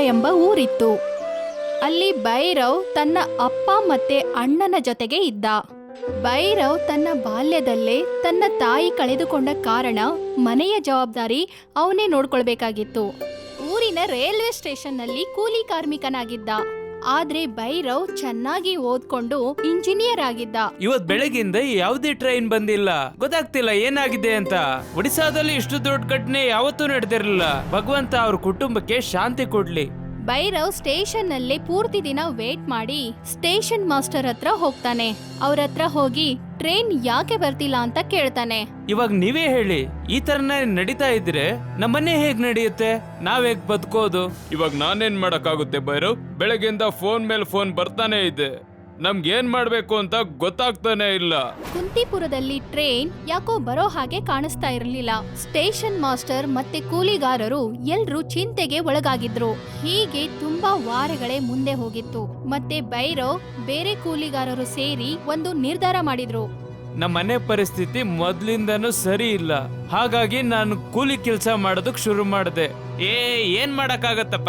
ಎಂಬ ಊರಿತ್ತು. ಅಲ್ಲಿ ಭೈರವ್ ತನ್ನ ಅಪ್ಪ ಮತ್ತೆ ಅಣ್ಣನ ಜೊತೆಗೆ ಇದ್ದ. ಭೈರವ್ ತನ್ನ ಬಾಲ್ಯದಲ್ಲೇ ತನ್ನ ತಾಯಿ ಕಳೆದುಕೊಂಡ ಕಾರಣ ಮನೆಯ ಜವಾಬ್ದಾರಿ ಅವನೇ ನೋಡ್ಕೊಳ್ಬೇಕಾಗಿತ್ತು. ಊರಿನ ರೈಲ್ವೆ ಸ್ಟೇಷನ್ನಲ್ಲಿ ಕೂಲಿ ಕಾರ್ಮಿಕನಾಗಿದ್ದ. ಆದ್ರೆ ಭೈರವ್ ಚೆನ್ನಾಗಿ ಓದ್ಕೊಂಡು ಇಂಜಿನಿಯರ್ ಆಗಿದ್ದ. ಇವತ್ ಬೆಳಗಿಂದ ಯಾವುದೇ ಟ್ರೈನ್ ಬಂದಿಲ್ಲ. ಗೊತ್ತಾಗ್ತಿಲ್ಲ ಏನಾಗಿದೆ ಅಂತ. ಒಡಿಸಾದಲ್ಲಿ ಇಷ್ಟು ದೊಡ್ಡ ಘಟನೆ ಯಾವತ್ತೂ ನಡೆದಿರಲಿಲ್ಲ. ಭಗವಂತ ಅವ್ರ ಕುಟುಂಬಕ್ಕೆ ಶಾಂತಿ ಕೊಡ್ಲಿ. ಭೈರವ್ ಸ್ಟೇಷನ್ನಲ್ಲಿ ಪೂರ್ತಿ ದಿನ ವೇಟ್ ಮಾಡಿ ಸ್ಟೇಷನ್ ಮಾಸ್ಟರ್ ಹತ್ರ ಹೋಗ್ತಾನೆ. ಅವ್ರ ಹತ್ರ ಹೋಗಿ ಟ್ರೈನ್ ಯಾಕೆ ಬರ್ತಿಲ್ಲ ಅಂತ ಕೇಳ್ತಾನೆ. ಇವಾಗ ನೀವೇ ಹೇಳಿ ಈ ತರನೇ ನಡೀತಾ ಇದ್ರೆ ನಮ್ಮನ್ನೇ ಹೇಗ್ ನಡೆಯುತ್ತೆ? ನಾವ್ ಹೇಗ್ ಬದುಕೋದು? ಇವಾಗ ನಾನೇನ್ ಮಾಡಕ್ಕಾಗುತ್ತೆ ಭೈರವ್? ಬೆಳಗ್ಗೆಯಿಂದ ಫೋನ್ ಮೇಲೆ ಫೋನ್ ಬರ್ತಾನೆ ಇದೆ. ನಮ್ಗೆ ಏನ್ ಮಾಡ್ಬೇಕು ಅಂತ ಗೊತ್ತಾಗ್ತಾನೆ ಇಲ್ಲ. ಕುಂತಿಪುರದಲ್ಲಿ ಟ್ರೈನ್ ಯಾಕೋ ಬರೋ ಹಾಗೆ ಕಾಣಿಸ್ತಾ ಇರಲಿಲ್ಲ. ಸ್ಟೇಷನ್ ಮಾಸ್ಟರ್ ಮತ್ತೆ ಕೂಲಿಗಾರರು ಎಲ್ರೂ ಚಿಂತೆಗೆ ಒಳಗಾಗಿದ್ರು. ಹೀಗೆ ತುಂಬಾ ವಾರಗಳೇ ಮುಂದೆ ಹೋಗಿತ್ತು. ಮತ್ತೆ ಭೈರವ್ ಬೇರೆ ಕೂಲಿಗಾರರು ಸೇರಿ ಒಂದು ನಿರ್ಧಾರ ಮಾಡಿದ್ರು. ನಮ್ಮ ಮನೆ ಪರಿಸ್ಥಿತಿ ಮೊದ್ಲಿಂದನೂ ಸರಿ ಇಲ್ಲ. ಹಾಗಾಗಿ ನಾನು ಕೂಲಿ ಕೆಲಸ ಮಾಡೋದಕ್ ಶುರು ಮಾಡಿದೆ. ಏ ಏನ್ ಮಾಡಕ್ಕಾಗತ್ತಪ್ಪ?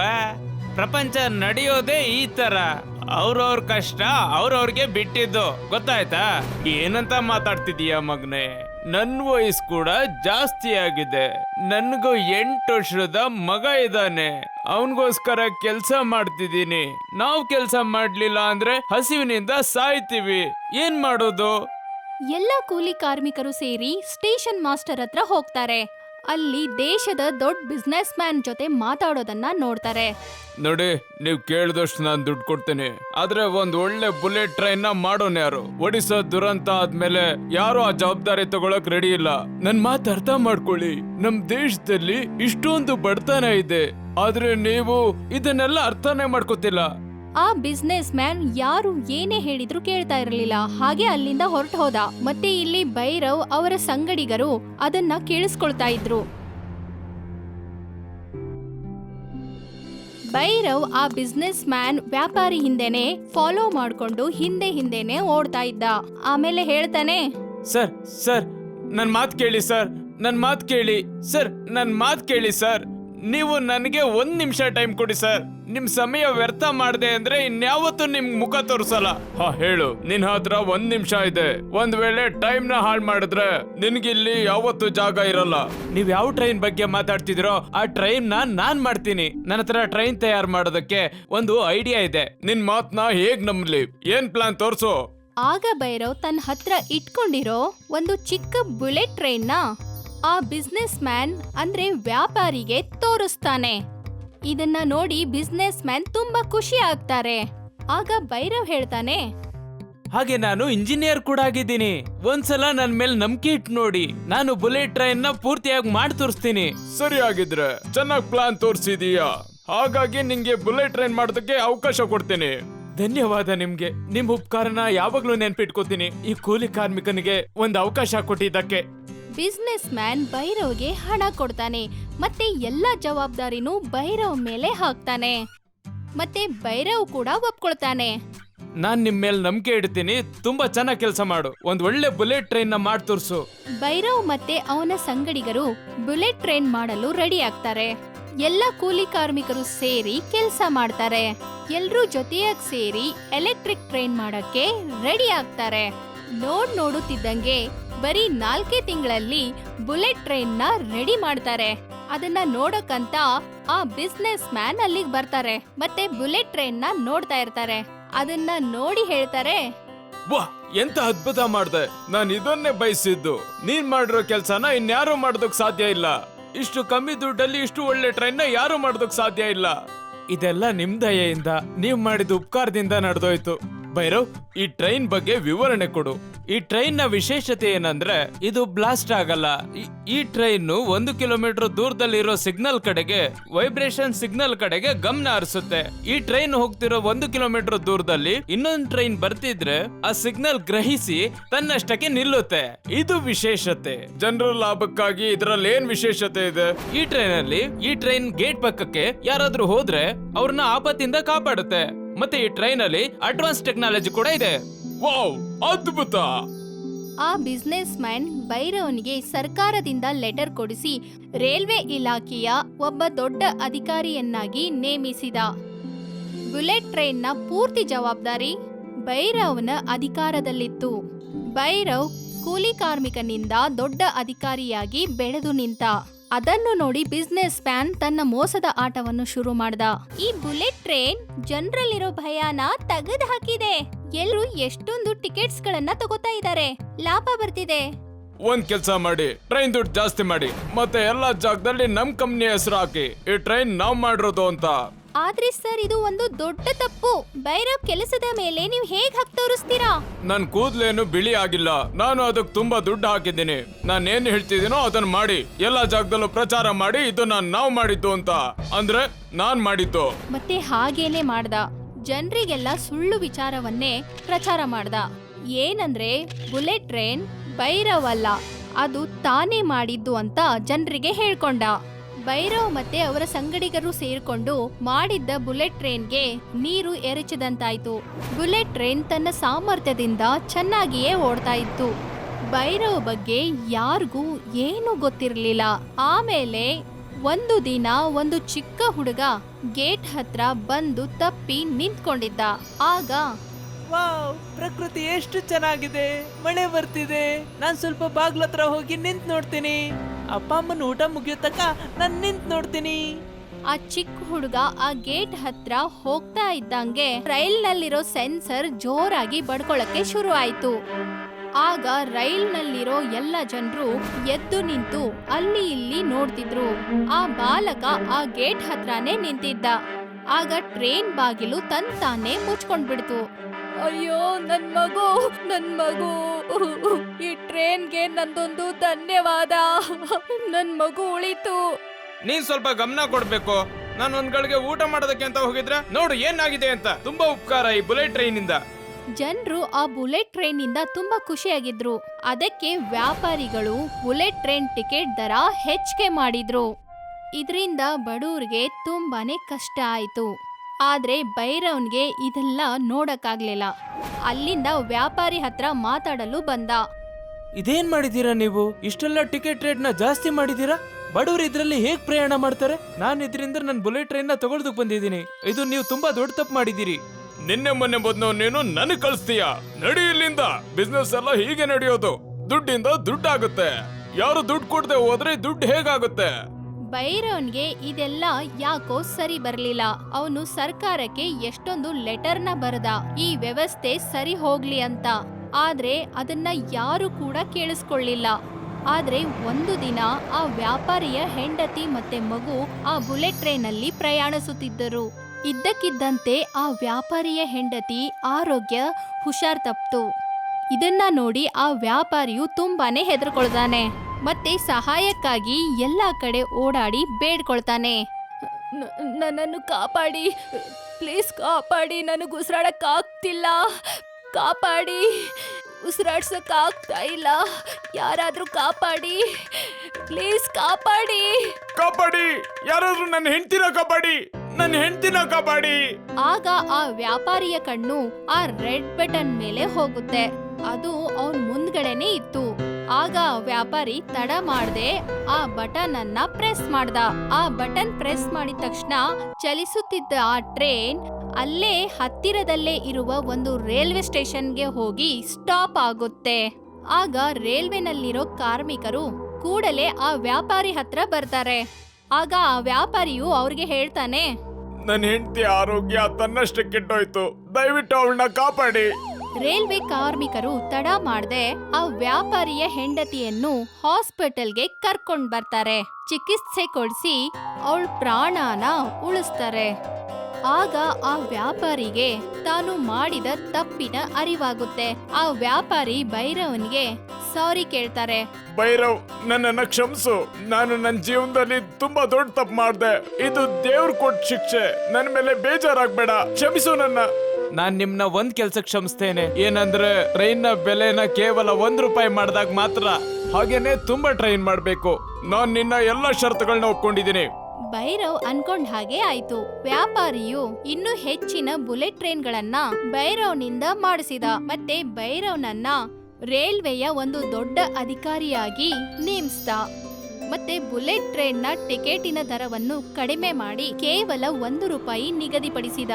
ಪ್ರಪಂಚ ನಡೆಯೋದೇ ಈ ತರ. ಅವ್ರವ್ರ ಕಷ್ಟ ಅವ್ರವ್ರಿಗೆ ಬಿಟ್ಟಿದ್ದು. ಗೊತ್ತಾಯ್ತಾ? ಏನಂತ ಮಾತಾಡ್ತಿದೀಯ ಮಗ್ನೆ? ನನ್ ವಯಸ್ಸು ಕೂಡ ಜಾಸ್ತಿ ಆಗಿದೆ. ನನ್ಗೂ ಎಂಟು ವರ್ಷದ ಮಗ ಇದ್ದಾನೆ. ಅವನಿಗೋಸ್ಕರ ಕೆಲ್ಸ ಮಾಡ್ತಿದ್ದೀನಿ ನಾವು ಕೆಲಸ ಮಾಡ್ಲಿಲ್ಲ ಅಂದ್ರೆ ಹಸಿವಿನಿಂದ ಸಾಯ್ತೀವಿ. ಏನ್ ಮಾಡೋದು? ಎಲ್ಲ ಕೂಲಿ ಕಾರ್ಮಿಕರು ಸೇರಿ ಸ್ಟೇಷನ್ ಮಾಸ್ಟರ್ ಹತ್ರ ಹೋಗ್ತಾರೆ. ಅಲ್ಲಿ ದೇಶದ ದೊಡ್ಡ ಬಿಸ್ನೆಸ್ ಮ್ಯಾನ್ ಜೊತೆ ಮಾತಾಡೋದನ್ನ ನೋಡ್ತಾರೆ. ನೋಡಿ, ನೀವ್ ಕೇಳಿದಷ್ಟು ನಾನು ದುಡ್ಡು ಕೊಡ್ತೀನಿ. ಆದ್ರೆ ಒಂದ್ ಒಳ್ಳೆ ಬುಲೆಟ್ ಟ್ರೈನ್ನ ಮಾಡೋನ್ ಯಾರು? ಒಡಿಸಾ ದುರಂತ ಆದ್ಮೇಲೆ ಯಾರು ಆ ಜವಾಬ್ದಾರಿ ತಗೊಳಕ್ ರೆಡಿ ಇಲ್ಲ. ನನ್ ಮಾತು ಅರ್ಥ ಮಾಡ್ಕೊಳ್ಳಿ. ನಮ್ ದೇಶದಲ್ಲಿ ಇಷ್ಟೊಂದು ಬಡತನ ಇದೆ. ಆದ್ರೆ ನೀವು ಇದನ್ನೆಲ್ಲ ಅರ್ಥನೇ ಮಾಡ್ಕೋತಿಲ್ಲ. ಆ ಬಿಸ್ನೆಸ್ ಮ್ಯಾನ್ ಯಾರು ಏನೇ ಹೇಳಿದ್ರು ಕೇಳ್ತಾ ಇರಲಿಲ್ಲ. ಹಾಗೆ ಅಲ್ಲಿಂದ ಹೊರಟು ಹೋದ. ಮತ್ತೆ ಇಲ್ಲಿ ಭೈರವ್ ಅವರ ಸಂಗಡಿಗರು ಅದನ್ನ ಕೇಳಿಸ್ಕೊಳ್ತಾ ಇದ್ರು. ಭೈರವ್ ಆ ಬಿಸ್ನೆಸ್ ಮ್ಯಾನ್ ವ್ಯಾಪಾರಿ ಹಿಂದೆನೆ ಫಾಲೋ ಮಾಡ್ಕೊಂಡು ಹಿಂದೆ ಹಿಂದೆನೆ ಓಡ್ತಾ ಇದ್ದ. ಆಮೇಲೆ ಹೇಳ್ತಾನೆ, ಸರ್ ಸರ್, ನನ್ ಮಾತ್ ಕೇಳಿ, ಸರ್. ನನ್ ಮಾತ್ ಕೇಳಿ, ಸರ್. ನನ್ ಮಾತ್ ಕೇಳಿ, ಸರ್. ನೀವು ನನಗೆ ಒಂದ್ ನಿಮಿಷ ಟೈಮ್ ಕೊಡಿ ಸರ್ ನಿಮ್ ಸಮಯ ವ್ಯರ್ಥ ಮಾಡಿದೆ ಅಂದ್ರೆ ಇನ್ಯಾವತ್ತೂ ನಿಮ್ ಮುಖ ತೋರಿಸಲ್ಲ. ಹಾ, ಹೇಳು. ನಿನ್ ಹತ್ರ ಒಂದ್ ನಿಮಿಷ ಇದೆ. ಒಂದ್ ವೇಳೆ ಟೈಮ್ನ ಹಾಳ್ ಮಾಡಿದ್ರೆ ನಿನ್ಗಿಲ್ಲಿ ಯಾವತ್ತು ಜಾಗ ಇರಲ್ಲ. ನೀವ್ ಯಾವ ಟ್ರೈನ್ ಬಗ್ಗೆ ಮಾತಾಡ್ತಿದಿರೋ, ಆ ಟ್ರೈನ್ ನಾನ್ ಮಾಡ್ತೀನಿ. ನನ್ನ ಹತ್ರ ಟ್ರೈನ್ ತಯಾರು ಮಾಡೋದಕ್ಕೆ ಒಂದು ಐಡಿಯಾ ಇದೆ. ನಿನ್ ಮಾತ್ನ ಹೇಗ್ ನಂಬ್ಲಿ? ಏನ್ ಪ್ಲಾನ್ ತೋರ್ಸು? ಆಗ ಭೈರವ್ ತನ್ನ ಹತ್ರ ಇಟ್ಕೊಂಡಿರೋ ಒಂದು ಚಿಕ್ಕ ಬುಲೆಟ್ ಟ್ರೈನ್ನ ಆ ಬಿಸ್ನೆಸ್ ಮ್ಯಾನ್ ಅಂದ್ರೆ ವ್ಯಾಪಾರಿಗೆ ತೋರಿಸ್ತಾನೆ. ಇದನ್ನ ನೋಡಿ ಬಿಸ್ನೆಸ್ ಮ್ಯಾನ್ ತುಂಬಾ ಖುಷಿ ಆಗ್ತಾರೆ. ಆಗ ಭೈರವ್ ಹೇಳ್ತಾನೆ ಹಾಗೆ ನಾನು ಇಂಜಿನಿಯರ್ ಕೂಡ ಆಗಿದ್ದೀನಿ. ಒಂದ್ಸಲ ನನ್ ಮೇಲೆ ನಂಬಿಕೆ ಇಟ್ಟು ನೋಡಿ. ನಾನು ಬುಲೆಟ್ ಟ್ರೈನ್ನ ಪೂರ್ತಿಯಾಗಿ ಮಾಡಿ ತೋರಿಸ್ತೀನಿ ಸರಿ ಆಗಿದ್ರೆ ಚೆನ್ನಾಗ್ ಪ್ಲಾನ್ ತೋರಿಸಿದೀಯಾ? ಹಾಗಾಗಿ ನಿಂಗೆ ಬುಲೆಟ್ ಟ್ರೈನ್ ಮಾಡೋದಕ್ಕೆ ಅವಕಾಶ ಕೊಡ್ತೀನಿ. ಧನ್ಯವಾದ ನಿಮ್ಗೆ. ನಿಮ್ ಉಪಕಾರನ ಯಾವಾಗ್ಲೂ ನೆನ್ಪಿಟ್ಕೋತೀನಿ. ಈ ಕೂಲಿ ಕಾರ್ಮಿಕನಿಗೆ ಒಂದು ಅವಕಾಶ ಕೊಟ್ಟಿದ್ದಕ್ಕೆ. ಬಿಸ್ನೆಸ್ ಮ್ಯಾನ್ ಭೈರವ್ಗೆ ಹಣ ಕೊಡ್ತಾನೆ. ಮತ್ತೆ ಎಲ್ಲ ಜವಾಬ್ದಾರಿನೂ ಭೈರವ್ ಮೇಲೆ ಹಾಕ್ತಾನೆ. ಮತ್ತೆ ಭೈರವ್ ಕೂಡ ಒಪ್ಕೊಳ್ತಾನೆ. ನಾನ್ ನಿಮ್ ಮೇಲೆ ನಂಬಿಕೆ ಇಡ್ತೀನಿ. ತುಂಬಾ ಚೆನ್ನಾಗಿ ಕೆಲಸ ಮಾಡು. ಒಂದ್ ಒಳ್ಳೆ ಬುಲೆಟ್ ಟ್ರೈನ್ನ ಮಾಡಿ ತೋರ್ಸು. ಭೈರವ್ ಮತ್ತೆ ಅವನ ಸಂಗಡಿಗರು ಬುಲೆಟ್ ಟ್ರೈನ್ ಮಾಡಲು ರೆಡಿ ಆಗ್ತಾರೆ. ಎಲ್ಲ ಕೂಲಿ ಕಾರ್ಮಿಕರು ಸೇರಿ ಕೆಲಸ ಮಾಡ್ತಾರೆ. ಎಲ್ಲರೂ ಜೊತೆಯಾಗಿ ಸೇರಿ ಎಲೆಕ್ಟ್ರಿಕ್ ಟ್ರೈನ್ ಮಾಡಕ್ಕೆ ರೆಡಿ ಆಗ್ತಾರೆ. ನೋಡ್ ನೋಡುತ್ತಿದ್ದಂಗೆ ಬರೀ ನಾಲ್ಕೇ ತಿಂಗಳಲ್ಲಿ ಬುಲೆಟ್ ಟ್ರೈನ್ನ ರೆಡಿ ಮಾಡ್ತಾರೆ. ಅದನ್ನ ನೋಡಕ್ಕಂತ ಆ ಬಿಸ್ನೆಸ್ ಮ್ಯಾನ್ ಅಲ್ಲಿಗೆ ಬರ್ತಾರೆ. ಮತ್ತೆ ಬುಲೆಟ್ ಟ್ರೈನ್ನ ನೋಡ್ತಾ ಇರ್ತಾರೆ. ಅದನ್ನ ನೋಡಿ ಹೇಳ್ತಾರೆ ವಾ ಎಂತ ಅದ್ಭುತ ಮಾಡ್ದೆ. ನಾನು ಇದನ್ನೇ ಬಯಸಿದ್ದು. ನೀನ್ ಮಾಡಿರೋ ಕೆಲ್ಸನ ಇನ್ಯಾರು ಮಾಡೋದಕ್ ಸಾಧ್ಯ ಇಲ್ಲ. ಇಷ್ಟು ಕಮ್ಮಿ ದುಡ್ಡಲ್ಲಿ ಇಷ್ಟು ಒಳ್ಳೆ ಟ್ರೈನ್ನ ಯಾರು ಮಾಡೋದಕ್ ಸಾಧ್ಯ ಇಲ್ಲ. ಇದೆಲ್ಲ ನಿಮ್ ದಯೆಯಿಂದ. ನೀವ್ ಮಾಡಿದ ಉಪಕಾರದಿಂದ ನಡೆದೋಯ್ತು. ಭೈರವ್ ಈ ಟ್ರೈನ್ ಬಗ್ಗೆ ವಿವರಣೆ ಕೊಡು. ಈ ಟ್ರೈನ್ನ ವಿಶೇಷತೆ ಏನಂದ್ರೆ ಇದು ಬ್ಲಾಸ್ಟ್ ಆಗಲ್ಲ. ಈ- ಈ ಟ್ರೈನ್ ಒಂದು ಕಿಲೋಮೀಟರ್ ದೂರದಲ್ಲಿರೋ ಸಿಗ್ನಲ್ ಕಡೆಗೆ ವೈಬ್ರೇಷನ್ ಸಿಗ್ನಲ್ ಕಡೆಗೆ ಗಮನ ಹರಿಸುತ್ತೆ. ಈ ಟ್ರೈನ್ ಹೋಗ್ತಿರೋ ಒಂದು ಕಿಲೋಮೀಟರ್ ದೂರದಲ್ಲಿ ಇನ್ನೊಂದು ಟ್ರೈನ್ ಬರ್ತಿದ್ರೆ ಆ ಸಿಗ್ನಲ್ ಗ್ರಹಿಸಿ ತನ್ನಷ್ಟಕ್ಕೆ ನಿಲ್ಲುತ್ತೆ. ಇದು ವಿಶೇಷತೆ. ಜನರ ಲಾಭಕ್ಕಾಗಿ ಇದರಲ್ಲಿ ಏನ್ ವಿಶೇಷತೆ ಇದೆ? ಈ ಟ್ರೈನ್ ಅಲ್ಲಿ ಈ ಟ್ರೈನ್ ಗೇಟ್ ಪಕ್ಕಕ್ಕೆ ಯಾರಾದ್ರೂ ಹೋದ್ರೆ ಅವ್ರನ್ನ ಆಪತ್ತಿಂದ ಕಾಪಾಡುತ್ತೆ. ಮತ್ತೆ ಈ ಟ್ರೈನ್ ಅಲ್ಲಿ ಅಡ್ವಾನ್ಸ್ ಟೆಕ್ನಾಲಜಿ ಕೂಡ ಇದೆ. ವಾವ್ ಅದ್ಭುತ! ಆ ಬಿಸ್ನೆಸ್ ಮ್ಯಾನ್ ಭೈರವನಿಗೆ ಸರ್ಕಾರದಿಂದ ಲೆಟರ್ ಕೊಡಿಸಿ ರೈಲ್ವೆ ಇಲಾಖೆಯ ಒಬ್ಬ ದೊಡ್ಡ ಅಧಿಕಾರಿಯನ್ನಾಗಿ ನೇಮಿಸಿದ. ಬುಲೆಟ್ ಟ್ರೈನ್ನ ಪೂರ್ತಿ ಜವಾಬ್ದಾರಿ ಭೈರವ್ನ ಅಧಿಕಾರದಲ್ಲಿತ್ತು. ಭೈರವ್ ಕೂಲಿ ಕಾರ್ಮಿಕನಿಂದ ದೊಡ್ಡ ಅಧಿಕಾರಿಯಾಗಿ ಬೆಳೆದು ನಿಂತ. ಅದನ್ನು ನೋಡಿ ಬಿಸ್ನೆಸ್ ಮ್ಯಾನ್ ತನ್ನ ಮೋಸದ ಆಟವನ್ನು ಶುರು ಮಾಡ್ದ. ಈ ಬುಲೆಟ್ ಟ್ರೈನ್ ಜನರಲ್ಲಿರೋ ಭಯನ ತೆಗೆದು ಹಾಕಿದೆ ಎಲ್ಲರೂ ಎಷ್ಟೊಂದು ಟಿಕೆಟ್ಸ್ ಗಳನ್ನ ತಗೋತಾ ಇದ್ದಾರೆ ಲಾಭ ಬರ್ತಿದೆ. ಒಂದ್ ಕೆಲ್ಸ ಮಾಡಿ ಟ್ರೈನ್ ದುಡ್ಡು ಜಾಸ್ತಿ ಮಾಡಿ, ಮತ್ತೆ ಎಲ್ಲಾ ಜಾಗದಲ್ಲಿ ನಮ್ ಕಂಪ್ನಿ ಹೆಸರು ಹಾಕಿ, ಈ ಟ್ರೈನ್ ನಾವ್ ಮಾಡಿರೋದು ಅಂತ. ಆದ್ರೆ ಸರ್ ಇದು ಒಂದು ದೊಡ್ಡ ತಪ್ಪು. ಭೈರವ್ ಕೆಲಸದ ಮೇಲೆ ನೀವು ಹೇಗ್ ಹಕ್ ತೋರಿಸ್ತೀರಾ? ನನ್ ಕೂದ್ಲೇನು ಬಿಳಿ ಆಗಿಲ್ಲ. ನಾನು ಅದಕ್ಕೆ ತುಂಬಾ ದುಡ್ಡು ಹಾಕಿದ್ದೀನಿ. ನಾನು ಏನ್ ಹೇಳ್ತಿದ್ದೀನೋ ಅದನ್ನ ಮಾಡಿ. ಎಲ್ಲಾ ಜಾಗದಲ್ಲೂ ಪ್ರಚಾರ ಮಾಡಿ ಇದು ನಾನು ನಾವು ಮಾಡಿದ್ದು ಅಂತ. ಅಂದ್ರೆ ನಾನ್ ಮಾಡಿದ್ದು. ಮತ್ತೆ ಹಾಗೇನೆ ಮಾಡ್ದ. ಜನರಿಗೆಲ್ಲ ಸುಳ್ಳು ವಿಚಾರವನ್ನೇ ಪ್ರಚಾರ ಮಾಡ್ದ. ಏನಂದ್ರೆ ಬುಲೆಟ್ ಟ್ರೈನ್ ಭೈರವ್ ಅಲ್ಲ. ಅದು ತಾನೇ ಮಾಡಿದ್ದು ಅಂತ ಜನರಿಗೆ ಹೇಳ್ಕೊಂಡ. ಭೈರವ್ ಮತ್ತೆ ಅವರ ಸಂಗಡಿಗರು ಸೇರಿಕೊಂಡು ಮಾಡಿದ್ದ ಬುಲೆಟ್ ಟ್ರೈನ್ಗೆ ನೀರು ಎರಚಿದಂತಾಯ್ತು. ಬುಲೆಟ್ ಟ್ರೈನ್ ತನ್ನ ಸಾಮರ್ಥ್ಯದಿಂದ ಚೆನ್ನಾಗಿಯೇ ಓಡ್ತಾ ಇತ್ತು. ಭೈರವ್ ಬಗ್ಗೆ ಯಾರಿಗೂ ಏನೂ ಗೊತ್ತಿರಲಿಲ್ಲ. ಆಮೇಲೆ ಒಂದು ದಿನ ಒಂದು ಚಿಕ್ಕ ಹುಡುಗ ಗೇಟ್ ಹತ್ರ ಬಂದು ತಪ್ಪಿ ನಿಂತ್ಕೊಂಡಿದ್ದ. ಆಗ, ವಾವ್, ಪ್ರಕೃತಿ ಎಷ್ಟು ಚೆನ್ನಾಗಿದೆ. ಮಳೆ ಬರ್ತಿದೆ. ನಾನು ಸ್ವಲ್ಪ ಬಾಗ್ಲತ್ರ ಹೋಗಿ ನಿಂತ್ ನೋಡ್ತೀನಿ. ಅಪ್ಪ ಅಮ್ಮನ ಊಟ ಮುಗಿಯೋ ತನಕ ನಾನ್ ನಿಂತ್ ನೋಡ್ತೀನಿ. ಆ ಚಿಕ್ಕ ಹುಡುಗ ಆ ಗೇಟ್ ಹತ್ರ ಹೋಗ್ತಾ ಇದ್ದಂಗೆ ರೈಲ್ನಲ್ಲಿರೋ ಸೆನ್ಸರ್ ಜೋರಾಗಿ ಬಡ್ಕೊಳಕ್ಕೆ ಶುರು ಆಯ್ತು ಆಗ ರೈಲ್ನಲ್ಲಿರೋ ಎಲ್ಲ ಜನರು ಎದ್ದು ನಿಂತು ಅಲ್ಲಿ ಇಲ್ಲಿ ನೋಡ್ತಿದ್ರು. ಆ ಬಾಲಕ ಆ ಗೇಟ್ ಹತ್ರನೇ ನಿಂತಿದ್ದ. ಆಗ ಟ್ರೈನ್ ಬಾಗಿಲು ತಂತಾನೆ ಮುಚ್ಕೊಂಡ್ಬಿಡ್ತು. ಅಯ್ಯೋ ನನ್ ಮಗು ನನ್ ಮಗು. ಈ ಟ್ರೈನ್ಗೆ ನಂದೊಂದು ಧನ್ಯವಾದ. ನನ್ ಮಗು ಉಳಿತು. ನೀನ್ ಸ್ವಲ್ಪ ಗಮನ ಕೊಡ್ಬೇಕು. ನಾನು ಒಂದ್ ಗಳಿಗೆ ಊಟ ಮಾಡೋದಕ್ಕೆ ಅಂತ ಹೋಗಿದ್ರೆ ನೋಡು ಏನಾಗಿದೆ ಅಂತ. ತುಂಬಾ ಉಪಕಾರ ಈ ಬುಲೆಟ್ ಟ್ರೈನ್ ಇಂದ ಜನರು ಆ ಬುಲೆಟ್ ಟ್ರೈನ್ ಇಂದ ತುಂಬಾ ಖುಷಿಯಾಗಿದ್ರು. ಅದಕ್ಕೆ ವ್ಯಾಪಾರಿಗಳು ಬುಲೆಟ್ ಟ್ರೈನ್ ಟಿಕೆಟ್ ದರ ಹೆಚ್ಚಿಗೆ ಮಾಡಿದ್ರು. ಇದರಿಂದ ಬಡವ್ರಿಗೆ ತುಂಬಾನೇ ಕಷ್ಟ ಆಯ್ತು. ಆದ್ರೆ ಬೈರವ್ನಿಗೆ ಇದೆಲ್ಲ ನೋಡಕ್ಕಾಗ್ಲಿಲ್ಲ. ಅಲ್ಲಿಂದ ವ್ಯಾಪಾರಿ ಹತ್ರ ಮಾತಾಡಲು ಬಂದ. ಇದೇನ್ ಮಾಡಿದೀರಾ ನೀವು? ಇಷ್ಟೆಲ್ಲ ಟಿಕೆಟ್ ರೇಟ್ನ ಜಾಸ್ತಿ ಮಾಡಿದೀರಾ ಬಡವರು ಇದರಲ್ಲಿ ಹೇಗ್ ಪ್ರಯಾಣ ಮಾಡ್ತಾರೆ? ನಾನು ಇದರಿಂದ ನನ್ನ ಬುಲೆಟ್ ಟ್ರೈನ್ನ ತಗೊಳ್ದಕ್ ಬಂದಿದ್ದೀನಿ. ಇದು ನೀವು ತುಂಬಾ ದೊಡ್ಡ ತಪ್ಪು ಮಾಡಿದೀರಿ ನಿನ್ನೆ ಮೊನ್ನೆ ಬದ್ನೋ ನೀನು ನನಗ್ ಕಳಿಸ್ತೀಯ? ನಡಿ ಇಲ್ಲಿಂದ. ಬಿಸ್ನೆಸ್ ಎಲ್ಲ ಹೀಗೆ ನಡೆಯೋದು. ದುಡ್ಡಿಂದ ದುಡ್ಡಾಗುತ್ತೆ. ಯಾರು ದುಡ್ಡು ಕೊಡದೆ ಹೋದ್ರೆ ದುಡ್ಡು ಹೇಗಾಗುತ್ತೆ? ಭೈರವನ್ಗೆ ಇದೆಲ್ಲ ಯಾಕೋ ಸರಿ ಬರ್ಲಿಲ್ಲ. ಅವನು ಸರ್ಕಾರಕ್ಕೆ ಎಷ್ಟೊಂದು ಲೆಟರ್ನ ಬರೆದ. ಈ ವ್ಯವಸ್ಥೆ ಸರಿ ಹೋಗ್ಲಿ ಅಂತ. ಆದ್ರೆ ಅದನ್ನ ಯಾರು ಕೂಡ ಕೇಳಿಸ್ಕೊಳ್ಳಿಲ್ಲ. ಆದ್ರೆ ಒಂದು ದಿನ ಆ ವ್ಯಾಪಾರಿಯ ಹೆಂಡತಿ ಮತ್ತೆ ಮಗು ಆ ಬುಲೆಟ್ ಟ್ರೈನಲ್ಲಿ ಪ್ರಯಾಣಿಸುತ್ತಿದ್ದರು. ಇದ್ದಕ್ಕಿದ್ದಂತೆ ಆ ವ್ಯಾಪಾರಿಯ ಹೆಂಡತಿ ಆರೋಗ್ಯ ಹುಷಾರ್ ತಪ್ತು. ಇದನ್ನ ನೋಡಿ ಆ ವ್ಯಾಪಾರಿಯು ತುಂಬಾನೇ ಹೆದರ್ಕೊಳ್ತಾನೆ ಮತ್ತೆ ಸಹಾಯಕ್ಕಾಗಿ ಎಲ್ಲ ಕಡೆ ಓಡಾಡಿ ಬೇಡ್ಕೊಳ್ತಾನೆ. ನನ್ನನ್ನು ಕಾಪಾಡಿ. ಪ್ಲೀಸ್ ಕಾಪಾಡಿ. ನನಗೆ ಉಸಿರಾಡಕ್ಕಾಗ್ತಿಲ್ಲ. ಕಾಪಾಡಿ. ಉಸಿರಾಡ್ಸಕ್ಕಾಗ್ತಾ ಇಲ್ಲ. ಯಾರಾದ್ರೂ ಕಾಪಾಡಿ. ಪ್ಲೀಸ್ ಕಾಪಾಡಿ. ಕಾಪಾಡಿ. ಯಾರಾದ್ರೂ ನನ್ನ ಹೆಂಡತಿನ ಕಾಪಾಡಿ. ನನ್ನ ಹೆಂಡತಿನ ಕಾಪಾಡಿ. ಆಗ ಆ ವ್ಯಾಪಾರಿಯ ಕಣ್ಣು ಆ ರೆಡ್ ಬಟನ್ ಮೇಲೆ ಹೋಗುತ್ತೆ. ಅದು ಅವನ್ ಮುಂದ್ಗಡೆನೆ ಇತ್ತು. ಆಗ ವ್ಯಾಪಾರಿ ತಡ ಮಾಡದೆ, ಆ ಬಟನ್ ಅನ್ನ ಪ್ರೆಸ್ ಮಾಡ್ದ. ಆ ಬಟನ್ ಪ್ರೆಸ್ ಮಾಡಿದ ತಕ್ಷಣ ಚಲಿಸುತ್ತಿದ್ದ ಆ ಟ್ರೈನ್ ಅಲ್ಲೇ ಹತ್ತಿರದಲ್ಲೇ ಇರುವ ಒಂದು ರೈಲ್ವೆ ಸ್ಟೇಷನ್ಗೆ ಹೋಗಿ ಸ್ಟಾಪ್ ಆಗುತ್ತೆ. ಆಗ ರೈಲ್ವೆನಲ್ಲಿರೋ ಕಾರ್ಮಿಕರು ಕೂಡಲೇ ಆ ವ್ಯಾಪಾರಿ ಹತ್ರ ಬರ್ತಾರೆ. ಆಗ ಆ ವ್ಯಾಪಾರಿಯು ಅವ್ರಿಗೆ ಹೇಳ್ತಾನೆ ನನ್ನ ಹೆಂಡತಿ ಆರೋಗ್ಯ ತನ್ನಷ್ಟು ಕೆಟ್ಟೋಯ್ತು. ದಯವಿಟ್ಟು ಅವಳನ್ನ ಕಾಪಾಡಿ. ರೈಲ್ವೆ ಕಾರ್ಮಿಕರು ತಡ ಮಾಡದೆ ಆ ವ್ಯಾಪಾರಿಯ ಹೆಂಡತಿಯನ್ನು ಹಾಸ್ಪಿಟಲ್ಗೆ ಕರ್ಕೊಂಡ್ ಬರ್ತಾರೆ. ಚಿಕಿತ್ಸೆ ಕೊಡಿಸಿ ಅವಳ ಪ್ರಾಣನ ಉಳಿಸ್ತಾರೆ. ಆಗ ಆ ವ್ಯಾಪಾರಿಗೆ ತಾನು ಮಾಡಿದ ತಪ್ಪಿನ ಅರಿವಾಗುತ್ತೆ. ಆ ವ್ಯಾಪಾರಿ ಭೈರವನ್ಗೆ ಸಾರಿ ಕೇಳ್ತಾರೆ. ಭೈರವ್, ನನ್ನನ್ನ ಕ್ಷಮಿಸು. ನಾನು ನನ್ನ ಜೀವನದಲ್ಲಿ ತುಂಬಾ ದೊಡ್ಡ ತಪ್ಪು ಮಾಡಿದೆ. ಇದು ದೇವ್ರ ಕೊಟ್ಟ ಶಿಕ್ಷೆ. ನನ್ನ ಮೇಲೆ ಬೇಜಾರಾಗ್ಬೇಡ. ಕ್ಷಮಿಸು ನನ್ನ. ನಾನ್ ನಿಮ್ನ ಒಂದ್ ಕೆಲ್ಸ ಕ್ಷಮಿಸ್ತೇನೆ. ಏನಂದ್ರೆ ಟ್ರೈನ್ನ ಬೆಲೆನ ಕೇವಲ ಒಂದ್ ರೂಪಾಯಿ ಮಾಡಿದಾಗ ಮಾತ್ರ ಹಾಗೇನೆ ತುಂಬಾ ಟ್ರೈನ್ ಮಾಡ್ಬೇಕು. ನಾನ್ ನಿನ್ನ ಎಲ್ಲಾ ಷರತ್ತುಗಳನ್ನ ಒಪ್ಕೊಂಡಿದ್ದೀನಿ. ಭೈರವ್ ಅನ್ಕೊಂಡ್ ಹಾಗೆ ಆಯ್ತು. ವ್ಯಾಪಾರಿಯು ಇನ್ನು ಹೆಚ್ಚಿನ ಬುಲೆಟ್ ಟ್ರೈನ್ಗಳನ್ನ ಭೈರವ್ನಿಂದ ಮಾಡಿಸಿದ. ಮತ್ತೆ ಭೈರವ್ನನ್ನ ರೈಲ್ವೆಯ ಒಂದು ದೊಡ್ಡ ಅಧಿಕಾರಿಯಾಗಿ ನೇಮಿಸ್ದ. ಮತ್ತೆ ಬುಲೆಟ್ ಟ್ರೈನ್ನ ಟಿಕೆಟಿನ ದರವನ್ನು ಕಡಿಮೆ ಮಾಡಿ ಕೇವಲ ಒಂದು ರೂಪಾಯಿ ನಿಗದಿಪಡಿಸಿದ.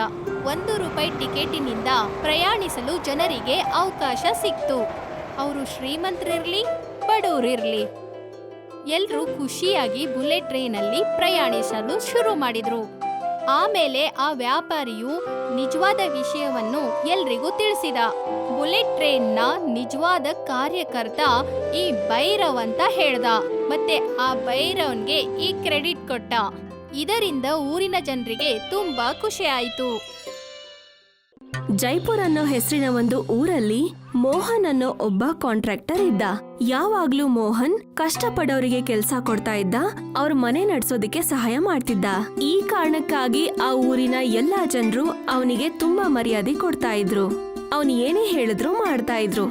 ಒಂದು ರೂಪಾಯಿ ಟಿಕೆಟಿನಿಂದ ಪ್ರಯಾಣಿಸಲು ಜನರಿಗೆ ಅವಕಾಶ ಸಿಕ್ತು. ಅವರು ಶ್ರೀಮಂತರಿರ್ಲಿ, ಬಡವರಿರ್ಲಿ. ಎಲ್ಲರೂ ಖುಷಿಯಾಗಿ ಬುಲೆಟ್ ಟ್ರೈನಲ್ಲಿ ಪ್ರಯಾಣಿಸಲು ಶುರು ಮಾಡಿದ್ರು. ಆಮೇಲೆ ಆ ವ್ಯಾಪಾರಿಯು ನಿಜವಾದ ವಿಷಯವನ್ನು ಎಲ್ರಿಗೂ ತಿಳಿಸಿದ. ಬುಲೆಟ್ ಟ್ರೈನ್ನ ನಿಜವಾದ ಕಾರ್ಯಕರ್ತ ಈ ಭೈರವ್ ಅಂತ ಹೇಳ್ದ. ಮತ್ತೆ ಆ ಭೈರವನ್ಗೆ ಈ ಕ್ರೆಡಿಟ್ ಕೊಟ್ಟ. ಇದರಿಂದ ಊರಿನ ಜನರಿಗೆ ತುಂಬಾ ಖುಷಿ ಆಯಿತು. ಜೈಪುರ್ ಅನ್ನೋ ಹೆಸರಿನ ಒಂದು ಊರಲ್ಲಿ ಮೋಹನ್ ಅನ್ನೋ ಒಬ್ಬ ಕಾಂಟ್ರಾಕ್ಟರ್ ಇದ್ದ. ಯಾವಾಗ್ಲೂ ಮೋಹನ್ ಕಷ್ಟಪಡೋರಿಗೆ ಕೆಲಸ ಕೊಡ್ತಾ ಇದ್ದ ಅವ್ರ ಮನೆ ನಡ್ಸೋದಕ್ಕೆ ಸಹಾಯ ಮಾಡ್ತಿದ್ದ. ಈ ಕಾರಣಕ್ಕಾಗಿ ಆ ಊರಿನ ಎಲ್ಲಾ ಜನರು ಅವನಿಗೆ ತುಂಬಾ ಮರ್ಯಾದೆ ಕೊಡ್ತಾ ಇದ್ರು. ಅವನು ಏನೇ ಹೇಳಿದ್ರು ಮಾಡ್ತಾ ಇದ್ರು.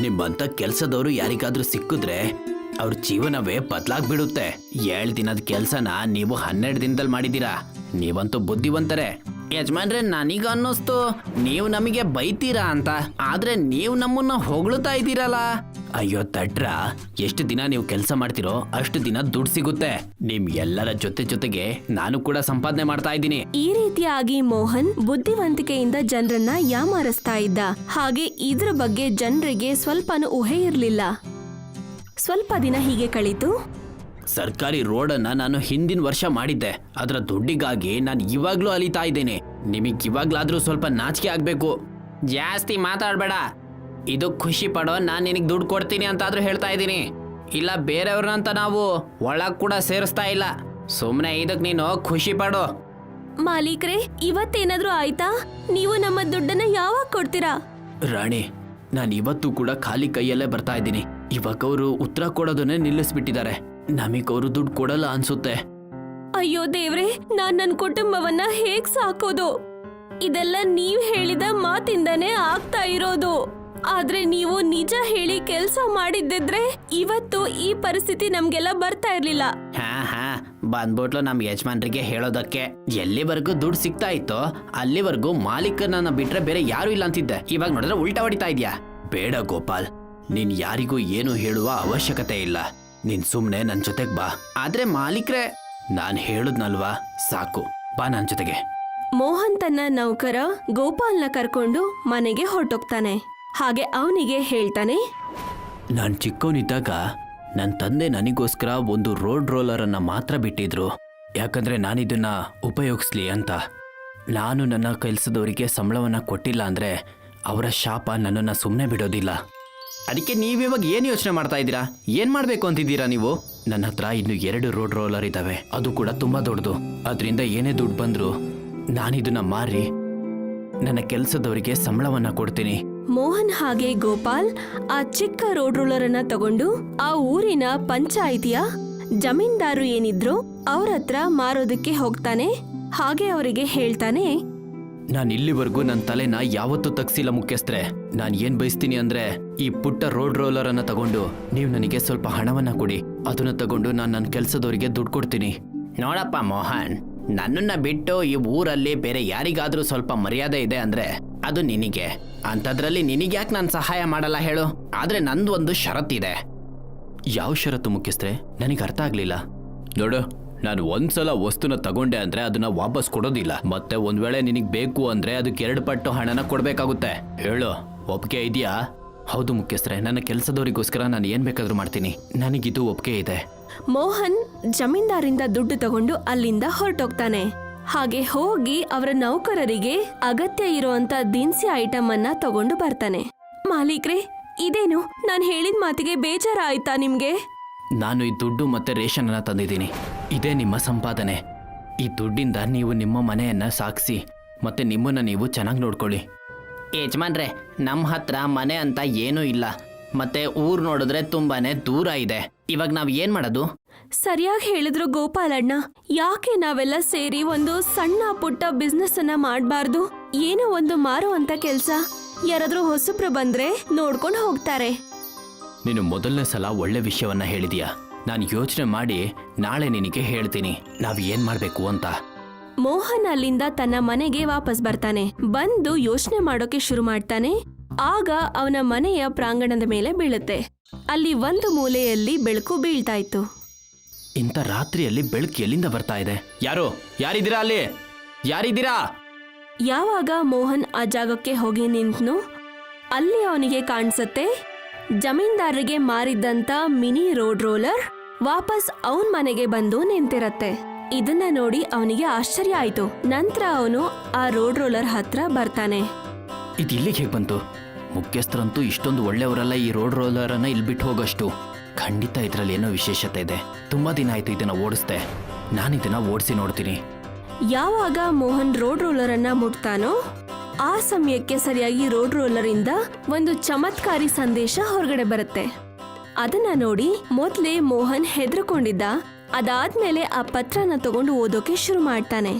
ನಿಮ್ಮಂತ ಕೆಲಸದವರು ಯಾರಿಗಾದ್ರೂ ಸಿಕ್ಕಿದ್ರೆ ಅವ್ರ ಜೀವನವೇ ಬದ್ಲಾಗ್ಬಿಡುತ್ತೆ. ಏಳ್ ದಿನದ ಕೆಲ್ಸನ ನೀವು ಹನ್ನೆರಡು ದಿನದಲ್ಲಿ ಮಾಡಿದೀರಾ ನೀವಂತೂ ಬುದ್ಧಿವಂತರೆ. ಯಜಮಾನ್ರೆ, ನನಗ ಅನ್ನಿಸ್ತು. ನೀವು ನಮಗೆ ಬೈತೀರಾ ಅಂತ. ಆದ್ರೆ ನೀವು ನಮ್ಮನ್ನ ಹೊಗಳುತ್ತಾ ಇದ್ದೀರಲ್ಲ. ಅಯ್ಯೋ ತಟ್ರ ಎಷ್ಟು ದಿನ ನೀವು ಕೆಲಸ ಮಾಡ್ತಿರೋ, ಅಷ್ಟು ದಿನ ದುಡ್ಡು ಸಿಗುತ್ತೆ. ನಿಮ್ ಎಲ್ಲರ ಜೊತೆ ಜೊತೆಗೆ ನಾನು ಕೂಡ ಸಂಪಾದನೆ ಮಾಡ್ತಾ ಇದ್ದೀನಿ. ಈ ರೀತಿಯಾಗಿ ಮೋಹನ್ ಬುದ್ಧಿವಂತಿಕೆಯಿಂದ ಜನರನ್ನ ಯಾಮಾರಿಸ್ತಾ ಇದ್ದ. ಹಾಗೆ ಇದ್ರ ಬಗ್ಗೆ ಜನರಿಗೆ ಸ್ವಲ್ಪನೂ ಊಹೆ ಇರ್ಲಿಲ್ಲ. ಸ್ವಲ್ಪ ದಿನ ಹೀಗೆ ಕಳೀತು? ಸರ್ಕಾರಿ ರೋಡನ್ನ ನಾನು ಹಿಂದಿನ ವರ್ಷ ಮಾಡಿದ್ದೆ. ಅದರ ದುಡ್ಡಿಗಾಗಿ ನಾನು ಇವಾಗ್ಲೂ ಅಲಿತಾ ಇದ್ದೇನೆ. ನಿಮಗೆ ಇವಾಗ್ಲಾದ್ರೂ ಸ್ವಲ್ಪ ನಾಚಿಕೆ ಆಗ್ಬೇಕು. ಜಾಸ್ತಿ ಮಾತಾಡಬೇಡ. ಇದು ಖುಷಿ ಪಡೋ ನಾನು ನಿನಗೆ ದುಡ್ಡು ಕೊಡ್ತೀನಿ ಅಂತಾದ್ರೂ ಹೇಳ್ತಾ ಇದ್ದೀನಿ. ಇಲ್ಲ ಬೇರೆಯವ್ರನ್ನಂತ ನಾವು ಒಳಗ್ ಕೂಡ ಸೇರಿಸ್ತಾ ಇಲ್ಲ. ಸುಮ್ಮನೆ ಇದಕ್ಕೆ ನೀನು ಖುಷಿ ಪಡೋ. ಮಾಲೀಕ್ರೆ ಇವತ್ತೇನಾದ್ರೂ ಆಯ್ತಾ? ನೀವು ನಮ್ಮ ದುಡ್ಡನ್ನ ಯಾವಾಗ ಕೊಡ್ತೀರಾ? ರಾಣಿ ನಾನು ಇವತ್ತು ಕೂಡ ಖಾಲಿ ಕೈಯಲ್ಲೇ ಬರ್ತಾ ಇದ್ದೀನಿ. ಇವಾಗ ಅವರು ಉತ್ತರ ಕೊಡೋದನ್ನೇ ನಿಲ್ಲಿಸ್ಬಿಟ್ಟಿದ್ದಾರೆ. ನಮಗ್ ಅವರು ದುಡ್ಡು ಕೊಡಲ್ಲ ಅನ್ಸುತ್ತೆ. ಅಯ್ಯೋ ದೇವ್ರೆ ನಾನ್ ನನ್ ಕುಟುಂಬವನ್ನ ಹೇಗ್ ಸಾಕೋದು? ಇದೆಲ್ಲ ನೀವ್ ಹೇಳಿದ ಮಾತಿಂದನೇ ಆಗ್ತಾ ಇರೋದು. ಆದ್ರೆ ನೀವು ನಿಜ ಹೇಳಿ ಕೆಲ್ಸ ಮಾಡಿದ್ದಿದ್ರೆ ಇವತ್ತು ಈ ಪರಿಸ್ಥಿತಿ ನಮ್ಗೆಲ್ಲ ಬರ್ತಾ ಇರ್ಲಿಲ್ಲ. ಹಾ ಹಾ ಬಂದ್ಬಿಟ್ಲು ನಮ್ ಯಜಮಾನ್ರಿಗೆ ಹೇಳೋದಕ್ಕೆ. ಎಲ್ಲಿವರೆಗೂ ದುಡ್ಡು ಸಿಗ್ತಾ ಇತ್ತೋ ಅಲ್ಲಿವರೆಗೂ ಮಾಲೀಕನನ್ನ ಬಿಟ್ರೆ ಬೇರೆ ಯಾರು ಇಲ್ಲ ಅಂತಿದ್ದೆ. ಇವಾಗ ನೋಡಿದ್ರೆ ಉಲ್ಟಾ ಹೊಡಿತಾ ಇದ್ಯಾ? ಬೇಡ ಗೋಪಾಲ್. ನೀನ್ ಯಾರಿಗೂ ಏನು ಹೇಳುವ ಅವಶ್ಯಕತೆ ಇಲ್ಲ. ನೀನ್ ಸುಮ್ನೆ ನನ್ ಜೊತೆಗ್ ಬಾ. ಆದ್ರೆ ಮಾಲೀಕ್ರೆ ನಾನ್ ಹೇಳುದ್ನಲ್ವಾ? ಸಾಕು. ಬಾ ನನ್ ಜೊತೆಗೆ. ಮೋಹನ್ ತನ್ನ ನೌಕರ ಗೋಪಾಲ್ನ ಕರ್ಕೊಂಡು ಮನೆಗೆ ಹೊರಟೋಗ್ತಾನೆ. ಹಾಗೆ ಅವನಿಗೆ ಹೇಳ್ತಾನೆ ನಾನ್ ಚಿಕ್ಕವನಿದ್ದಾಗ ನನ್ನ ತಂದೆ ನನಗೋಸ್ಕರ ಒಂದು ರೋಡ್ ರೋಲರ್ ಅನ್ನ ಮಾತ್ರ ಬಿಟ್ಟಿದ್ರು. ಯಾಕಂದ್ರೆ ನಾನಿದನ್ನ ಉಪಯೋಗಿಸ್ಲಿ ಅಂತ. ನಾನು ನನ್ನ ಕೆಲಸದವರಿಗೆ ಸಂಬಳವನ್ನ ಕೊಟ್ಟಿಲ್ಲ ಅಂದ್ರೆ ಅವರ ಶಾಪ ನನ್ನನ್ನ ಸುಮ್ಮನೆ ಬಿಡೋದಿಲ್ಲ. ಅದಕ್ಕೆ ನೀವಿವಾಗ ಏನು ಯೋಚನೆ ಮಾಡ್ತಾ ಇದ್ದೀರಾ? ಏನ್ ಮಾಡ್ಬೇಕು ಅಂತಿದ್ದೀರಾ ನೀವು? ನನ್ನ ಹತ್ರ ಇನ್ನು ಎರಡು ರೋಡ್ ರೋಲರ್ ಇದಾವೆ. ಅದು ಕೂಡ ತುಂಬಾ ದೊಡ್ಡದು. ಅದರಿಂದ ಏನೇ ದುಡ್ಡು ಬಂದ್ರು ನಾನಿದನ್ನ ಮಾರಿ ನನ್ನ ಕೆಲಸದವರಿಗೆ ಸಂಬಳವನ್ನ ಕೊಡ್ತೀನಿ. ಮೋಹನ್ ಹಾಗೆ ಗೋಪಾಲ್ ಆ ಚಿಕ್ಕ ರೋಡ್ ರೋಲರ್ ಅನ್ನ ತಗೊಂಡು ಆ ಊರಿನ ಪಂಚಾಯಿತಿಯ ಜಮೀನ್ದಾರು ಏನಿದ್ರು ಅವ್ರ ಹತ್ರ ಮಾರೋದಕ್ಕೆ ಹೋಗ್ತಾನೆ. ಹಾಗೆ ಅವರಿಗೆ ಹೇಳ್ತಾನೆ ನಾನು ಇಲ್ಲಿವರೆಗೂ ನನ್ನ ತಲೆನ ಯಾವತ್ತೂ ತಗ್ಸಿಲ್ಲ ಮುಖ್ಯಸ್ಥರೆ. ನಾನು ಏನ್ ಬಯಸ್ತೀನಿ ಅಂದ್ರೆ ಈ ಪುಟ್ಟ ರೋಡ್ ರೋಲರ್ ಅನ್ನ ತಗೊಂಡು ನೀವು ನನಗೆ ಸ್ವಲ್ಪ ಹಣವನ್ನ ಕೊಡಿ. ಅದನ್ನ ತಗೊಂಡು ನಾನು ನನ್ನ ಕೆಲಸದವರಿಗೆ ದುಡ್ಡು ಕೊಡ್ತೀನಿ. ನೋಡಪ್ಪ ಮೋಹನ್ ನನ್ನನ್ನ ಬಿಟ್ಟು ಈ ಊರಲ್ಲಿ ಬೇರೆ ಯಾರಿಗಾದ್ರೂ ಸ್ವಲ್ಪ ಮರ್ಯಾದೆ ಇದೆ ಅಂದ್ರೆ ಅದು ನಿನಗೆ. ಅಂಥದ್ರಲ್ಲಿ ನಿನಗೆ ಯಾಕೆ ನಾನು ಸಹಾಯ ಮಾಡಲ್ಲ ಹೇಳು. ಆದ್ರೆ ನಂದು ಒಂದು ಷರತ್ತಿದೆ. ಯಾವ ಷರತ್ತು ಮುಖ್ಯಸ್ಥರೆ? ನನಗೆ ಅರ್ಥ ಆಗ್ಲಿಲ್ಲ. ನೋಡು ನಾನು ಒಂದ್ಸಲ ವಸ್ತುನ ತಗೊಂಡೆ ಅಂದ್ರೆ ಅದನ್ನ ವಾಪಸ್ ಕೊಡೋದಿಲ್ಲ. ಮತ್ತೆ ಒಂದ್ ವೇಳೆ ನಿನಗ್ ಬೇಕು ಅಂದ್ರೆ ಅದಕ್ಕೆ ಎರಡು ಪಟ್ಟು ಹಣನ ಕೊಡ್ಬೇಕಾಗುತ್ತೆ. ಹೇಳು ಒಪ್ಪಿಗೆ ಇದೆಯಾ? ಹೌದು ಮುಖ್ಯಸ್ಥರೇ ನನ್ನ ಕೆಲಸದವರಿಗೋಸ್ಕರ ನಾನು ಏನ್ ಬೇಕಾದ್ರೂ ಮಾಡ್ತೀನಿ. ನನಗಿದು ಒಪ್ಪಿಗೆ ಇದೆ. ಮೋಹನ್ ಜಮೀನ್ದಾರಿಂದ ದುಡ್ಡು ತಗೊಂಡು ಅಲ್ಲಿಂದ ಹೊರಟೋಗ್ತಾನೆ. ಹಾಗೆ ಹೋಗಿ ಅವರ ನೌಕರರಿಗೆ ಅಗತ್ಯ ಇರುವಂತ ದಿನಸಿ ಐಟಮ್ ಅನ್ನ ತಗೊಂಡು ಬರ್ತಾನೆ. ಮಾಲೀಕ್ರೆ ಇದೇನು? ನಾನು ಹೇಳಿದ ಮಾತಿಗೆ ಬೇಜಾರ ಆಯ್ತಾ ನಿಮ್ಗೆ? ನಾನು ಈ ದುಡ್ಡು ಮತ್ತೆ ರೇಷನ್ ಅನ್ನ ತಂದಿದ್ದೀನಿ. ಇದೇ ನಿಮ್ಮ ಸಂಪಾದನೆ. ಈ ದುಡ್ಡಿಂದ ನೀವು ನಿಮ್ಮ ಮನೆಯನ್ನ ಸಾಗಿಸಿ ಮತ್ತೆ ನಿಮ್ಮನ್ನ ನೀವು ಚೆನ್ನಾಗಿ ನೋಡ್ಕೊಳ್ಳಿ. ಯಜಮಾನ್ರೆ ನಮ್ಮ ಹತ್ರ ಮನೆ ಅಂತ ಏನೂ ಇಲ್ಲ. ಮತ್ತೆ ಊರ್ ನೋಡಿದ್ರೆ ತುಂಬಾನೇ ದೂರ ಇದೆ. ಇವಾಗ ನಾವ್ ಏನ್ ಮಾಡೋದು? ಸರಿಯಾಗಿ ಹೇಳಿದ್ರು ಗೋಪಾಲಣ್ಣ ಯಾಕೆ ನಾವೆಲ್ಲ ಸೇರಿ ಒಂದು ಸಣ್ಣ ಪುಟ್ಟ ಬಿಸ್ನೆಸ್ ಅನ್ನ ಮಾಡಬಾರ್ದು? ಏನೋ ಒಂದು ಮಾರುವಂತ ಕೆಲ್ಸ. ಯಾರಾದ್ರೂ ಹೊಸಬ್ರು ಬಂದ್ರೆ ನೋಡ್ಕೊಂಡು ಹೋಗ್ತಾರೆ. ನೀನು ಮೊದಲನೇ ಸಲ ಒಳ್ಳೆ ವಿಷಯವನ್ನ ಹೇಳಿದೀಯಾ? ನಾನು ಯೋಚನೆ ಮಾಡಿ ನಾಳೆ ನಿನಗೆ ಹೇಳ್ತೀನಿ. ನಾವು ಏನ್ ಮಾಡ್ಬೇಕು ಅಂತ. ಮೋಹನ್ ಅಲ್ಲಿಂದ ತನ್ನ ಮನೆಗೆ ವಾಪಸ್ ಬರ್ತಾನೆ. ಬಂದು ಯೋಚನೆ ಮಾಡೋಕೆ ಶುರು ಮಾಡ್ತಾನೆ. ಆಗ ಅವನ ಮನೆಯ ಪ್ರಾಂಗಣದ ಮೇಲೆ ಬೀಳುತ್ತೆ. ಅಲ್ಲಿ ಒಂದು ಮೂಲೆಯಲ್ಲಿ ಬೆಳಕು ಬೀಳ್ತಾ ಇತ್ತು ಇಂಥ ರಾತ್ರಿಯಲ್ಲಿ ಬೆಳಕು ಎಲ್ಲಿಂದ ಬರ್ತಾ ಇದೆ? ಯಾರು? ಯಾರಿದ್ದೀರಾ ಅಲ್ಲಿ? ಯಾರಿದ್ದೀರಾ? ಯಾವಾಗ ಮೋಹನ್ ಆ ಜಾಗಕ್ಕೆ ಹೋಗಿ ನಿಂತ್ನು? ಅಲ್ಲಿ ಅವನಿಗೆ ಕಾಣಿಸುತ್ತೆ. ಜಮೀನ್ದಾರರಿಗೆ ಮಾರಿದ್ದಂತ ಮಿನಿ ರೋಡ್ ರೋಲರ್. ವಾಪಸ್ ಅವನ್ ಮನೆಗೆ ಬಂದು ನಿಂತಿರತ್ತೆ. ಇದನ್ನ ನೋಡಿ ಅವನಿಗೆ ಆಶ್ಚರ್ಯ ಆಯ್ತು. ನಂತರ ಅವನು ಆ ರೋಡ್ ರೋಲರ್ ಹತ್ರ ಬರ್ತಾನೆ. ಇದು ಇಲ್ಲಿಗೆ ಹೇಗೆ ಬಂತು? ಮುಖ್ಯಸ್ಥರಂತೂ ಇಷ್ಟೊಂದು ಒಳ್ಳೆಯವರಲ್ಲ ಈ ರೋಡ್ ರೋಲರನ್ನ ಇಲ್ಲಿ ಬಿಟ್ಟು ಹೋಗೋಷ್ಟು. ಖಂಡಿತ ಇದರಲ್ಲಿ ಏನೋ ವಿಶೇಷತೆ ಇದೆ. ತುಂಬಾ ದಿನ ಆಯ್ತು ಇದನ್ನ ಓಡಿಸ್ದೆ. ನಾನು ಇದನ್ನ ಓಡಿಸಿ ನೋಡ್ತೀನಿ. ಯಾವಾಗ ಮೋಹನ್ ರೋಡ್ ರೋಲರ್ ಅನ್ನ ಮುಟ್ತಾನೋ ಆ ಸಮಯಕ್ಕೆ ಸರಿಯಾಗಿ ರೋಡ್ ರೋಲರ್ ಇಂದ ಒಂದು ಚಮತ್ಕಾರಿ ಸಂದೇಶ ಹೊರಗಡೆ ಬರುತ್ತೆ. ಅದನ್ನ ನೋಡಿ ಮೊದ್ಲೇ ಮೋಹನ್ ಹೆದರ್ಕೊಂಡಿದ್ದ. ಅದಾದ್ಮೇಲೆ ಆ ಪತ್ರನ ತಗೊಂಡು ಓದೋಕೆ ಶುರು ಮಾಡ್ತಾನೆ.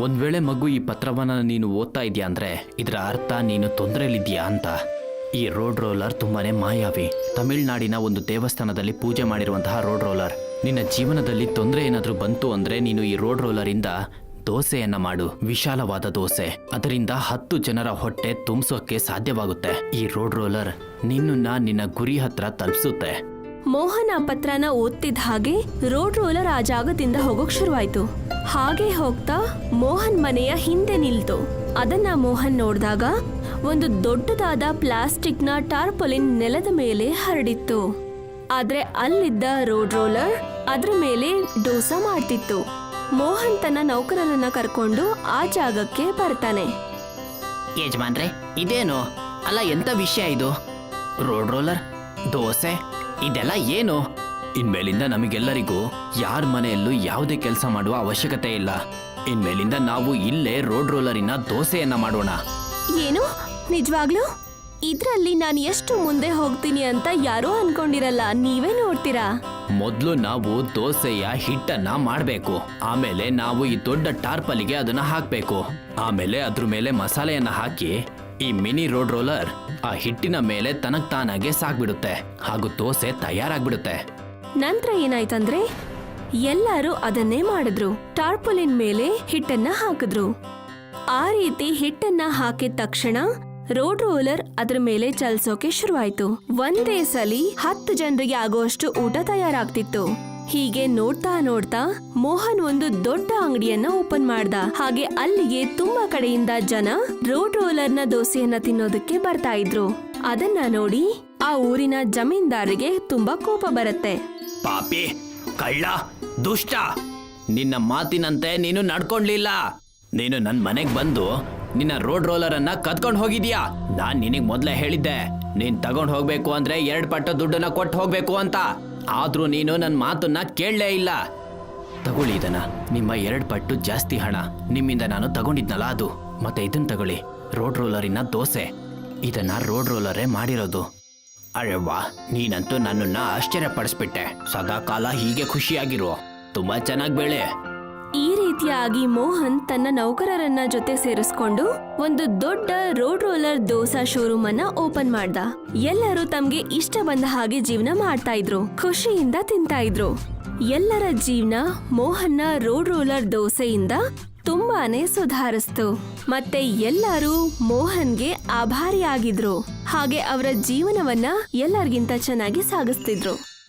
ಒಂದ್ ವೇಳೆ ಮಗು ಈ ಪತ್ರವನ್ನ ನೀನು ಓದ್ತಾ ಇದೀಯ ಅಂದ್ರೆ ಇದರ ಅರ್ಥ ನೀನು ತೊಂದರೆಯಲ್ಲಿದ್ಯಾ ಅಂತ. ಈ ರೋಡ್ ರೋಲರ್ ತುಂಬಾನೇ ಮಾಯಾವಿ. ತಮಿಳ್ನಾಡಿನ ಒಂದು ದೇವಸ್ಥಾನದಲ್ಲಿ ಪೂಜೆ ಮಾಡಿರುವಂತಹ ರೋಡ್ ರೋಲರ್. ನಿನ್ನ ಜೀವನದಲ್ಲಿ ತೊಂದರೆ ಏನಾದರೂ ಬಂತು ಅಂದ್ರೆ ನೀನು ಈ ರೋಡ್ ರೋಲರ್ ಇಂದ ದೋಸೆಯನ್ನ ಮಾಡು. ವಿಶಾಲವಾದ ದೋಸೆ. ಅದರಿಂದ ಹತ್ತು ಜನರ ಹೊಟ್ಟೆ ತುಂಬಿಸೋಕೆ ಸಾಧ್ಯವಾಗುತ್ತೆ. ಈ ರೋಡ್ ರೋಲರ್ ನಿನ್ನನ್ನ ನಿನ್ನ ಗುರಿ ಹತ್ರ ತಲುಪಿಸುತ್ತೆ. ಮೋಹನ್ ಆ ಪತ್ರನ ಓದ್ತಿದ್ದ ಹಾಗೆ ರೋಡ್ ರೋಲರ್ ಆ ಜಾಗದಿಂದ ಹೋಗೋಕ್ ಶುರುವಾಯ್ತು. ಹಾಗೆ ಹೋಗ್ತಾ ಮೋಹನ್ ಮನೆಯ ಹಿಂದೆ ನಿಲ್ತು. ಅದನ್ನ ಮೋಹನ್ ನೋಡಿದಾಗ ಒಂದು ದೊಡ್ಡದಾದ ಪ್ಲಾಸ್ಟಿಕ್ನ ಟಾರ್ಪೊಲಿನ್ ನೆಲದ ಮೇಲೆ ಹರಡಿತ್ತು. ಆದ್ರೆ ಅಲ್ಲಿದ್ದ ರೋಡ್ ರೋಲರ್ ಅದ್ರ ಮೇಲೆ ಡೋಸಾ ಮಾಡ್ತಿತ್ತು. ಮೋಹನ್ ತನ್ನ ನೌಕರರನ್ನ ಕರ್ಕೊಂಡು ಆ ಜಾಗಕ್ಕೆ ಬರ್ತಾನೆ. ಯಜಮಾನ್ರೆ ಇದೇನು? ಅಲ್ಲ ಎಂತ ವಿಷಯ ಇದು? ರೋಡ್ ರೋಲರ್ ದೋಸೆ ಇದೆಲ್ಲ ಏನು? ಇನ್ಮೇಲಿಂದ ನಮಗೆಲ್ಲರಿಗೂ ಯಾರ ಮನೆಯಲ್ಲೂ ಯಾವುದೇ ಕೆಲಸ ಮಾಡುವ ಅವಶ್ಯಕತೆ ಇಲ್ಲ. ಇನ್ಮೇಲಿಂದ ನಾವು ಇಲ್ಲೇ ರೋಡ್ ರೋಲರಿನ ದೋಸೆಯನ್ನ ಮಾಡೋಣ. ಏನು? ನಿಜವಾಗ್ಲು? ಇದ್ರಲ್ಲಿ ನಾನು ಎಷ್ಟು ಮುಂದೆ ಹೋಗ್ತೀನಿ ಅಂತ ಯಾರೋ ಅನ್ಕೊಂಡಿರಲ್ಲ ನೀವೇ ನೋಡ್ತೀರಾ? ಮೊದಲು ನಾವು ದೋಸೆಯ ಹಿಟ್ಟನ್ನ ಮಾಡಬೇಕು. ಆಮೇಲೆ ನಾವು ಈ ದೊಡ್ಡ ಟಾರ್ಪಲಿಗೆ ಅದನ್ನ ಹಾಕಬೇಕು. ಆಮೇಲೆ ಅದ್ರ ಮೇಲೆ ಮಸಾಲೆಯನ್ನ ಹಾಕಿ ಈ ಮಿನಿ ರೋಡ್ ರೋಲರ್ ಆ ಹಿಟ್ಟಿನ ಮೇಲೆ ತನಗ್ ತಾನಾಗೆ ಸಾಕ್ಬಿಡುತ್ತೆ. ಹಾಗೂ ದೋಸೆ ತಯಾರಾಗ್ಬಿಡುತ್ತೆ. ನಂತರ ಏನಾಯ್ತಂದ್ರೆ ಎಲ್ಲರೂ ಅದನ್ನೇ ಮಾಡಿದ್ರು. ಟಾರ್ಪಲಿನ್ ಮೇಲೆ ಹಿಟ್ಟನ್ನ ಹಾಕಿದ್ರು. ಆ ರೀತಿ ಹಿಟ್ಟನ್ನ ಹಾಕಿದ ತಕ್ಷಣ ರೋಡ್ ರೋಲರ್ ಅದರ ಮೇಲೆ ಚಲಿಸೋಕೆ ಶುರುವಾಯ್ತು. ಒಂದೇ ಸಲಿ ಹತ್ತು ಜನರಿಗೆ ಆಗುವಷ್ಟು ಊಟ ತಯಾರಾಗ್ತಿತ್ತು. ಹೀಗೆ ನೋಡ್ತಾ ನೋಡ್ತಾ ಮೋಹನ್ ಒಂದು ದೊಡ್ಡ ಅಂಗಡಿಯನ್ನ ಓಪನ್ ಮಾಡ್ದ. ಹಾಗೆ ಅಲ್ಲಿಗೆ ತುಂಬಾ ಕಡೆಯಿಂದ ಜನ ರೋಡ್ ರೋಲರ್ನ ದೋಸೆಯನ್ನ ತಿನ್ನೋದಕ್ಕೆ ಬರ್ತಾ ಇದ್ರು. ಅದನ್ನ ನೋಡಿ ಆ ಊರಿನ ಜಮೀನ್ದಾರಿಗೆ ತುಂಬಾ ಕೋಪ ಬರುತ್ತೆ. ಪಾಪಿ, ಕಳ್ಳ, ದುಷ್ಟ. ನಿನ್ನ ಮಾತಿನಂತೆ ನೀನು ನಡ್ಕೊಂಡ್ಲಿಲ್ಲ ನೀನು ನನ್ನ ಮನೆಗೆ ಬಂದು ನಿನ್ನ ರೋಡ್ ರೋಲರ್ ಅನ್ನ ಕದ್ಕೊಂಡು ಹೋಗಿದ್ಯಾ? ನಾನ್ ನಿನಗ್ ಮೊದ್ಲೇ ಹೇಳಿದ್ದೆ, ನೀನ್ ತಗೊಂಡ್ ಹೋಗ್ಬೇಕು ಅಂದ್ರೆ ಎರಡ್ ಪಟ್ಟು ದುಡ್ಡನ್ನ ಕೊಟ್ಟು ಹೋಗ್ಬೇಕು ಅಂತ. ಆದ್ರೂ ನೀನು ನನ್ನ ಮಾತನ್ನ ಕೇಳಲೇ ಇಲ್ಲ. ತಗೊಳ್ಳಿ ಇದನ್ನ, ನಿಮ್ಮ ಎರಡ್ ಪಟ್ಟು ಜಾಸ್ತಿ ಹಣ. ನಿಮ್ಮಿಂದ ನಾನು ತಗೊಂಡಿದ್ನಲ್ಲ ಅದು. ಮತ್ತೆ ಇದನ್ನ ತಗೊಳ್ಳಿ ರೋಡ್ ರೋಲರಿನ ದೋಸೆ. ಇದನ್ನ ರೋಡ್ ರೋಲರೇ ಮಾಡಿರೋದು. ಅರೆವ್ವಾ ನೀನಂತೂ ನನ್ನನ್ನ ಆಶ್ಚರ್ಯಪಡಿಸ್ಬಿಟ್ಟೆ. ಸದಾ ಕಾಲ ಹೀಗೆ ಖುಷಿಯಾಗಿರು. ತುಂಬಾ ಚೆನ್ನಾಗಿ ಬೆಳೆ. ರೀತಿಯಾಗಿ ಮೋಹನ್ ತನ್ನ ನೌಕರರನ್ನ ಜೊತೆ ಸೇರಿಸ್ಕೊಂಡು ಒಂದು ದೊಡ್ಡ ರೋಡ್ ರೋಲರ್ ದೋಸಾ ಶೋರೂಮ್ ಅನ್ನ ಓಪನ್ ಮಾಡ್ದ. ಎಲ್ಲರೂ ತಮ್ಗೆ ಇಷ್ಟ ಬಂದ ಹಾಗೆ ಜೀವನ ಮಾಡ್ತಾ ಇದ್ರು. ಖುಷಿಯಿಂದ ತಿಂತಾ ಇದ್ರು. ಎಲ್ಲರ ಜೀವನ ಮೋಹನ್ನ ರೋಡ್ ರೋಲರ್ ದೋಸೆಯಿಂದ ತುಂಬಾನೇ ಸುಧಾರಿಸ್ತು. ಮತ್ತೆ ಎಲ್ಲರೂ ಮೋಹನ್ಗೆ ಆಭಾರಿಯಾಗಿದ್ರು. ಹಾಗೆ ಅವರ ಜೀವನವನ್ನ ಎಲ್ಲರಿಗಿಂತ ಚೆನ್ನಾಗಿ ಸಾಗಿಸ್ತಿದ್ರು.